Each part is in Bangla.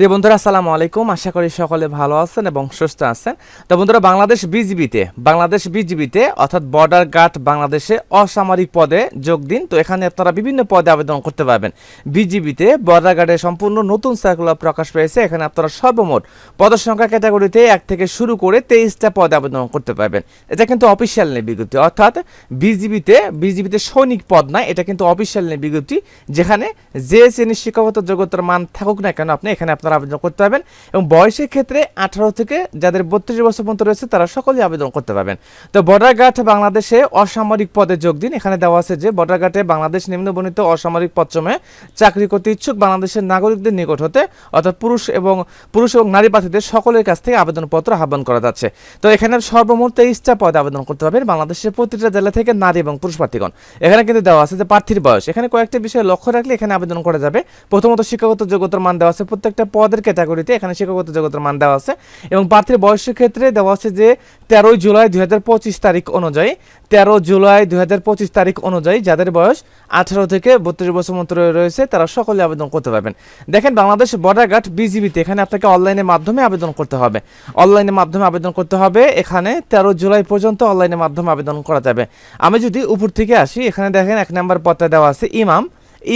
প্রিয় বন্ধুরা, আসসালামু আলাইকুম। আশা করি সকলে ভালো আছেন এবং সুস্থ আছেন। তো বন্ধুরা, বাংলাদেশ বিজিবিতে বাংলাদেশ বিজিবিতে, অর্থাৎ বর্ডার গার্ড বাংলাদেশে অসামরিক পদে যোগ দিন। তো এখানে আপনারা বিভিন্ন পদে আবেদন করতে পারবেন। বিজিবিতে বর্ডার গার্ডে সম্পূর্ণ নতুন সার্কুলার প্রকাশ পেয়েছে। এখানে আপনারা সর্বমোট পদের সংখ্যা ক্যাটাগরিতে এক থেকে শুরু করে তেইশটা পদে আবেদন করতে পারবেন। এটা কিন্তু অফিসিয়াল নেই বিজ্ঞপ্তি। অর্থাৎ বিজিবিতে বিজিবিতে সৈনিক পদ নয়, এটা কিন্তু অফিসিয়াল নেই বিজ্ঞপ্তি। যেখানে যে শ্রেণির শিক্ষাগত যোগ্যতার মান থাকুক না কেন, আপনি এখানে আপনারা আবেদন করতে পারবেন এবং বয়সের ক্ষেত্রে আঠারো থেকে যাদের বত্রিশ বছর পর্যন্ত রয়েছে, তারা সকলেই আবেদন করতে পারবেন। তো বর্ডার গার্ড বাংলাদেশে অসামরিক পদে যোগ দিন। এখানে দেওয়া আছে যে বর্ডার গার্ডে বাংলাদেশ নিম্নবর্ণিত অসামরিক পদসমূহে চাকরি করতে ইচ্ছুক বাংলাদেশের নাগরিকদের নিকট হতে অর্থাৎ পুরুষ এবং পুরুষ এবং নারী প্রার্থীদের সকলের কাছ থেকে আবেদনপত্র আহ্বান করা যাচ্ছে। তো এখানে সর্বমোট তেইশটা পদে আবেদন করতে পারবেন বাংলাদেশের প্রতিটা জেলা থেকে নারী এবং পুরুষ প্রার্থীগণ। এখানে কিন্তু দেওয়া আছে যে প্রার্থীর বয়স। এখানে কয়েকটা বিষয়ে লক্ষ্য রাখলে এখানে আবেদন করা যাবে। প্রথমত শিক্ষাগত যোগ্যতার মান দেওয়া আছে প্রত্যেকটা পদের ক্যাটাগরিতে এখানে শিক্ষাগত যোগ্যতার মান দেওয়া আছে। এবং প্রার্থীর বয়সের ক্ষেত্রে দেওয়া আছে যে, তেরোই জুলাই দু হাজার পঁচিশ তারিখ অনুযায়ী, তেরো জুলাই দু হাজার পঁচিশ তারিখ অনুযায়ী যাদের বয়স আঠারো থেকে বত্রিশ বছর মতো রয়েছে, তারা সকলে আবেদন করতে পারবেন। দেখেন, বাংলাদেশ বর্ডার গার্ড বিজিবিতে এখানে আপনাকে অনলাইনের মাধ্যমে আবেদন করতে হবে। অনলাইনের মাধ্যমে আবেদন করতে হবে। এখানে তেরো জুলাই পর্যন্ত অনলাইনের মাধ্যমে আবেদন করা যাবে। আমি যদি উপর থেকে আসি, এখানে দেখেন এক নম্বর পদটা দেওয়া আছে, ইমাম।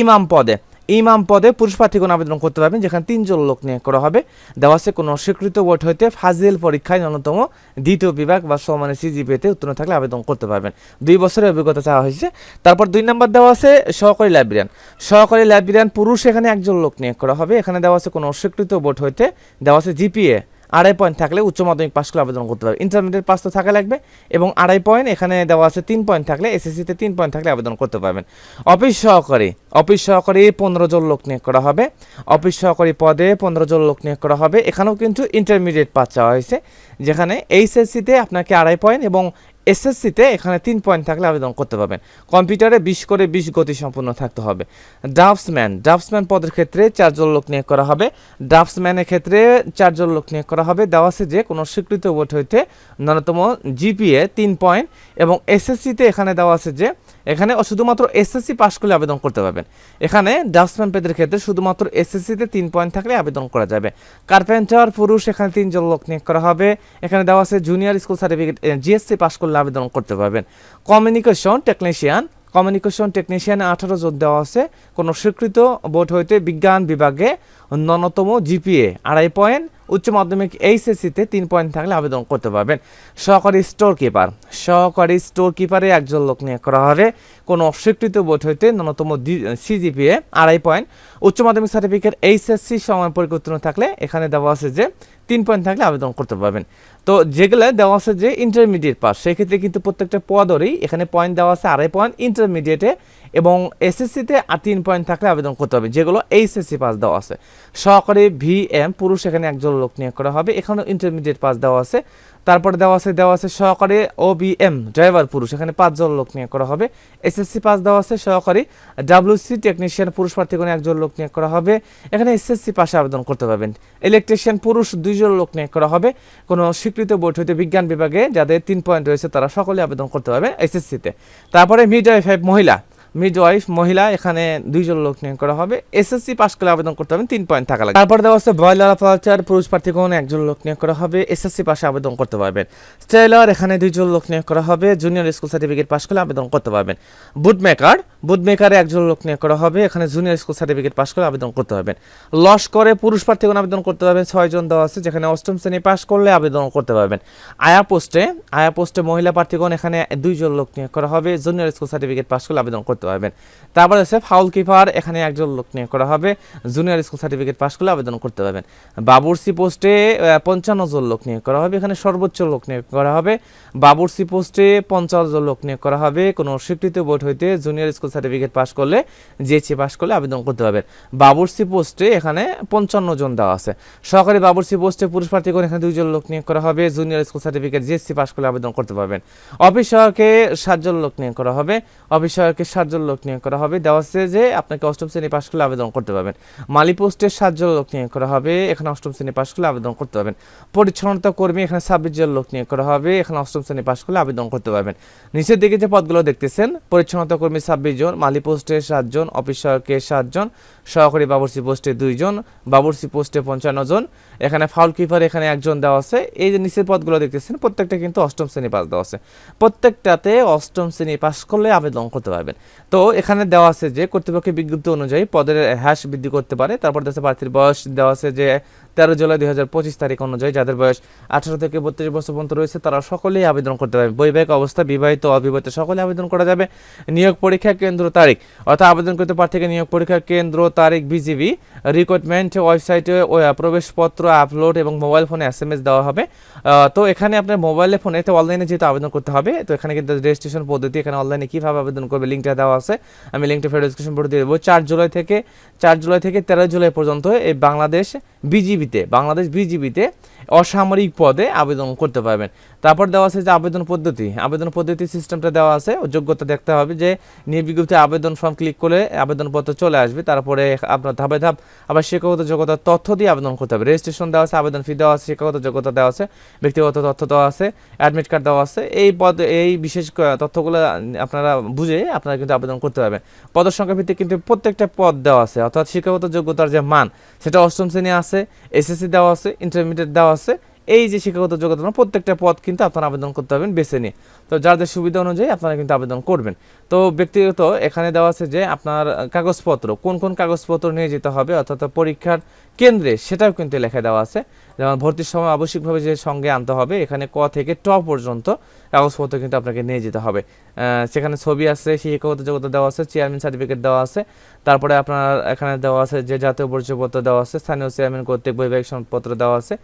ইমাম পদে। ইমাম পদে পুরুষ প্রার্থীগণ আবেদন করতে পারবেন, যেখানে তিনজন লোক নিয়োগ করা হবে। দেওয়া আছে কোনো স্বীকৃত বোর্ড হইতে ফাজিল পরীক্ষায় ন্যূনতম দ্বিতীয় বিভাগ বা সমানের সিজিপিতে উত্তীর্ণ থাকলে আবেদন করতে পারবেন। দুই বছরের অভিজ্ঞতা চাওয়া হয়েছে। তারপর দুই নম্বর দেওয়া আছে সহকারী লাইব্রেরিয়ান। সহকারী লাইব্রেরিয়ান পুরুষ, এখানে একজন লোক নিয়োগ করা হবে। এখানে দেওয়া আছে কোনো স্বীকৃত বোর্ড হইতে দেওয়া আছে জিপিএ। আড়াই পয়েন্ট থাকলে উচ্চ মাধ্যমিক পাস করে আবেদন করতে পারবে। ইন্টারমিডিয়েট পাস তো থাকা লাগবে এবং আড়াই পয়েন্ট এখানে দেওয়া আছে তিন পয়েন্ট থাকলে এসএসসিতে তিন পয়েন্ট থাকলে আবেদন করতে পারবেন। অফিস সহকারী অফিস সহকারী পনেরো জন লোক নিয়োগ করা হবে। অফিস সহকারী পদে পনেরো জন লোক নিয়োগ করা হবে। এখানেও কিন্তু ইন্টারমিডিয়েট পাস চাওয়া হয়েছে, যেখানে এইচএসসিতে আপনাকে আড়াই পয়েন্ট এবং এসএসসিতে এখানে তিন পয়েন্ট থাকলে আবেদন করতে পারবেন। কম্পিউটারে বিশ করে বিশ গতি সম্পূর্ণ থাকতে হবে। ড্রাফটসম্যান ড্রাফটসম্যান পদের ক্ষেত্রে চারজন লোক নিয়োগ করা হবে। ড্রাফটসম্যানের ক্ষেত্রে চারজন লোক নিয়োগ করা হবে। দেওয়া আছে যে, কোনো স্বীকৃত বোর্ড হইতে ন্যূনতম জিপিএ তিন পয়েন্ট এবং এসএসসিতে এখানে দেওয়া আছে যে, এখানে শুধুমাত্র এসএসসি পাশ করলে আবেদন করতে পারবেন। এখানে ড্রাফটসম্যান পেদের ক্ষেত্রে শুধুমাত্র এসএসসিতে তিন পয়েন্ট থাকলে আবেদন করা যাবে। কার্পেন্টার, পুরুষ, এখানে তিনজন লোক নিয়োগ করা হবে। এখানে দেওয়া আছে junior school certificate JSC pass করলে আবেদন করতে পারবেন। কমিউনিকেশন টেকনিশিয়ান কমিউনিকেশন টেকনিশিয়ানে আঠারো জন দেওয়া আছে। কোনো স্বীকৃত বোর্ড হইতে বিজ্ঞান বিভাগে ন্যূনতম জিপিএ আড়াই পয়েন্ট উচ্চ মাধ্যমিক এইচএসসিতে তিন পয়েন্ট থাকলে আবেদন করতে পারবেন। সহকারী স্টোর কিপার সহকারী স্টোর কিপারে একজন লোক নিয়োগ করা হবে। কোনো অস্বীকৃত বোর্ড হইতে ন্যূনতম সিজিপিএ আড়াই পয়েন্ট উচ্চ মাধ্যমিক সার্টিফিকেট এইচএসসি সময় পরিবর্তন থাকলে এখানে দেওয়া আছে যে তিন পয়েন্ট থাকলে আবেদন করতে পারবেন। তো যেগুলো দেওয়া আছে যে ইন্টারমিডিয়েট পাস সেক্ষেত্রে কিন্তু প্রত্যেকটা পদেরই এখানে পয়েন্ট দেওয়া আছে আড়াই পয়েন্ট ইন্টারমিডিয়েটে এবং এসএসসিতে আর তিন পয়েন্ট থাকলে আবেদন করতে হবে, যেগুলো এইচএসসি পাস দেওয়া আছে। সহকারী ভি এম পুরুষ এখানে একজন লোক নিয়োগ করা হবে। এখানেও ইন্টারমিডিয়েট পাস দেওয়া আছে। তারপরে দেওয়া আছে দেওয়া আছে সহকারী ও বি এম ড্রাইভার পুরুষ। এখানে পাঁচজন লোক নিয়োগ করা হবে। এসএসসি পাস দেওয়া আছে সহকারী ডাব্লিউসি টেকনিশিয়ান পুরুষ প্রার্থীগণে একজন লোক নিয়োগ করা হবে। এখানে এসএসসি পাশে আবেদন করতে পারবেন। ইলেকট্রিশিয়ান পুরুষ দুইজন লোক নিয়োগ করা হবে। কোনো স্বীকৃত বোর্ড হইতে বিজ্ঞান বিভাগে যাদের তিন পয়েন্ট রয়েছে, তারা সকলে আবেদন করতে পারবে এসএসসিতে তারপরে মিড মিডওয়াইফ মহিলা। মিডওয়াইফ মহিলা, এখানে দুইজন লোক নিয়োগ করা হবে। এসএসসি পাস করলে আবেদন করতে হবে, তিন পয়েন্ট থাকা লাগবে তারপর দেওয়া আছে বয়লার অপারেটর পুরুষ প্রার্থীগণ একজন লোক নিয়োগ করা হবে এসএসসি পাশে আবেদন করতে পারবেন। স্টেলার এখানে দুইজন লোক নিয়োগ করা হবে জুনিয়র স্কুল সার্টিফিকেট পাস করলে আবেদন করতে পারবেন। বুট মেকার বুট মেকারে একজন লোক নিয়োগ করা হবে, এখানে জুনিয়র স্কুল সার্টিফিকেট পাস করে আবেদন করতে পারবেন। লস করে পুরুষ প্রার্থীগণ আবেদন করতে পারবেন ছয়জন দেওয়া আছে, যেখানে অষ্টম শ্রেণি পাস করলে আবেদন করতে পারবেন। আয়া পোস্টে আয়া পোস্টে মহিলা প্রার্থীগণ এখানে দুইজন লোক নিয়োগ করা হবে জুনিয়র স্কুল সার্টিফিকেট পাস করলে আবেদন করতে পারবেন তারপর আছে ফাউল কিপার এখানে একজন লোক নিয়োগ করা হবে। জুনিয়র স্কুল সার্টিফিকেট পাস করলে আবেদন করতে পারবেন বাবুরসি পোস্টে পঞ্চান্ন জন লোক নিয়োগ করা হবে। এখানে সর্বোচ্চ লোক নিয়োগ করা হবে। বাবুরসি পোস্টে পঞ্চাশ জন লোক নিয়োগ করা হবে। কোনো স্বীকৃত বোর্ড হইতে জুনিয়র স্কুল সার্টিফিকেট পাস করলে জিএসসি পাস করলে আবেদন করতে পারবেন বাবুরসি পোস্টে এখানে পঞ্চান্ন জন দেওয়া আছে। সহকারী বাবুরসি পোস্টে পুরুষ প্রার্থীগণ এখানে দুইজন লোক নিয়োগ করা হবে। Junior school certificate JSC pass করলে আবেদন করতে পারবেন। অফিস সহায়কে সাতজন লোক নিয়োগ করা হবে। অফিস সহায়কে সাতজন সাতজন লোক নিয়োগ করা হবে। দেওয়া আছে যে আপনাকে অষ্টম শ্রেণি পাশ করলে আবেদন করতে পারবেন। মালি পোস্টে সাতজন লোক নিয়োগ করা হবে, এখানে অষ্টম শ্রেণি পাশ করলে আবেদন করতে পারবেন। পরিচ্ছন্নতা কর্মী, এখানে ছাব্বিশ জন লোক নিয়োগ করা হবে, এখানে অষ্টম শ্রেণি পাশ করলে আবেদন করতে পারবেন। নিচের দিকে যে পদগুলো দেখতেছেন, পরিচ্ছন্নতা কর্মী ছাব্বিশ জন মালি পোস্টে সাতজন, অফিস সহায়কে সাতজন, সহকারী বাবুর্চি পোস্টে দুইজন বাবুর্চি পোস্টে পঞ্চান্ন জন, এখানে ফাউল কিপার এখানে একজন দেওয়া আছে। এই যে নিচের পদগুলো দেখতেছেন, প্রত্যেকটা কিন্তু অষ্টম শ্রেণি পাস দেওয়া আছে। প্রত্যেকটাতে অষ্টম শ্রেণি পাস করলে আবেদন করতে পারবেন। তো এখানে দেওয়া আছে যে কর্তৃপক্ষের বিজ্ঞপ্তি অনুযায়ী পদের হ্রাস বৃদ্ধি করতে পারে। তারপর দেশে প্রার্থীর বয়স। দেওয়া আছে যে তেরো জুলাই দুই হাজার পঁচিশ তারিখ অনুযায়ী যাদের বয়স আঠারো থেকে বত্রিশ বছর পর্যন্ত রয়েছে, তারা সকলেই আবেদন করতে পারবে। বৈবাহিক অবস্থা, বিবাহিত অবিবাহিত সকলে আবেদন করা যাবে। নিয়োগ পরীক্ষা কেন্দ্র তারিখ। অর্থাৎ আবেদন করতে প্রার্থীকে নিয়োগ পরীক্ষা কেন্দ্র তারিখ বিজিবি। রিক্রুটমেন্ট ওয়েবসাইটে প্রবেশপত্র আপলোড এবং মোবাইল ফোনে এস এম এস দেওয়া হবে। তো এখানে আপনার মোবাইলে ফোনে অনলাইনে যেহেতু আবেদন করতে হবে, তো এখানে কিন্তু রেজিস্ট্রেশন পদ্ধতি, এখানে অনলাইনে কীভাবে আবেদন করবে লিঙ্কটা দেওয়া আছে। আমি লিঙ্কটা ফেরত ডিসক্রিপশন বোর্ডে দিয়ে দেবো। চার জুলাই থেকে চার জুলাই থেকে তেরো জুলাই পর্যন্ত এই বাংলাদেশ বিজিবিতে বাংলাদেশ বিজিবিতে অসামরিক পদে আবেদন করতে পারবেন। তারপর দেওয়া আছে যে আবেদন পদ্ধতি। আবেদন পদ্ধতি সিস্টেমটা দেওয়া আছে। ও যোগ্যতা দেখতে হবে যে নিয়োগ আবেদন ফর্ম ক্লিক করে আবেদনপত্র চলে আসবে। তারপরে আপনার ধাপে ধাপ আবার শিক্ষাগত যোগ্যতার তথ্য দিয়ে আবেদন করতে হবে। রেজিস্ট্রেশন দেওয়া আছে, আবেদন ফি দেওয়া আছে, শিক্ষাগত যোগ্যতা দেওয়া আছে, ব্যক্তিগত তথ্য দেওয়া আছে অ্যাডমিট কার্ড দেওয়া আছে। এই পদ, এই বিশেষ তথ্যগুলো আপনারা বুঝে আপনারা কিন্তু আবেদন করতে পারবেন। পদের সংখ্যা ভিত্তিক কিন্তু প্রত্যেকটা পদ দেওয়া আছে। অর্থাৎ শিক্ষাগত যোগ্যতার যে মান, সেটা অষ্টম শ্রেণি আছে এসএসসি দেওয়া আছে ইন্টারমিডিয়েট দেওয়া আছে। এই যে শিক্ষাগত যোগ্যতা, প্রত্যেকটা পদ কিন্তু আপনারা আবেদন করতে পারবেন বেছে নিয়ে। তো যাদের সুবিধা অনুযায়ী আপনারা কিন্তু আবেদন করবেন। তো ব্যক্তিগত এখানে দেওয়া আছে যে আপনার কাগজপত্র, কোন কোন কাগজপত্র নিয়ে যেতে হবে, অর্থাৎ পরীক্ষার কেন্দ্রে, সেটাও কিন্তু লেখা দেওয়া আছে। যেমন ভর্তির সময় আবশ্যিকভাবে যে সঙ্গে আনতে হবে, এখানে ক থেকে ট পর্যন্ত কাগজপত্র কিন্তু আপনাকে নিয়ে যেতে হবে। সেখানে ছবি আছে শিক্ষাগত যোগ্যতা দেওয়া আছে চেয়ারম্যান সার্টিফিকেট দেওয়া আছে। তারপরে আপনার এখানে দেওয়া আছে যে জাতীয় পরিচয়পত্র দেওয়া আছে, স্থানীয় চেয়ারম্যান কর্তৃক বৈবাহিক সম্পত্র দেওয়া আছে।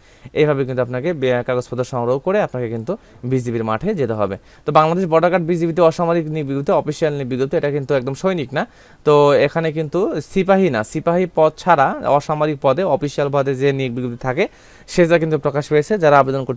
এইভাবে কিন্তু আপনাকে কাগজপত্র সংগ্রহ করে আপনাকে কিন্তু বিজিবির মাঠে যেতে হবে। তো বাংলাদেশ বর্ডার গার্ড বিজিবিতে অসামরিক নিবিগত অফিসিয়াল নিবিগত এটা কিন্তু একদম সৈনিক না। তো এখানে কিন্তু সিপাহী না, সিপাহী পদ ছাড়া অসামরিক পদে অফিসিয়াল বাদে যে নিয়োগ বিজ্ঞপ্তি থাকে সেটা কিন্তু প্রকাশ পেয়েছে যারা আবেদন করতে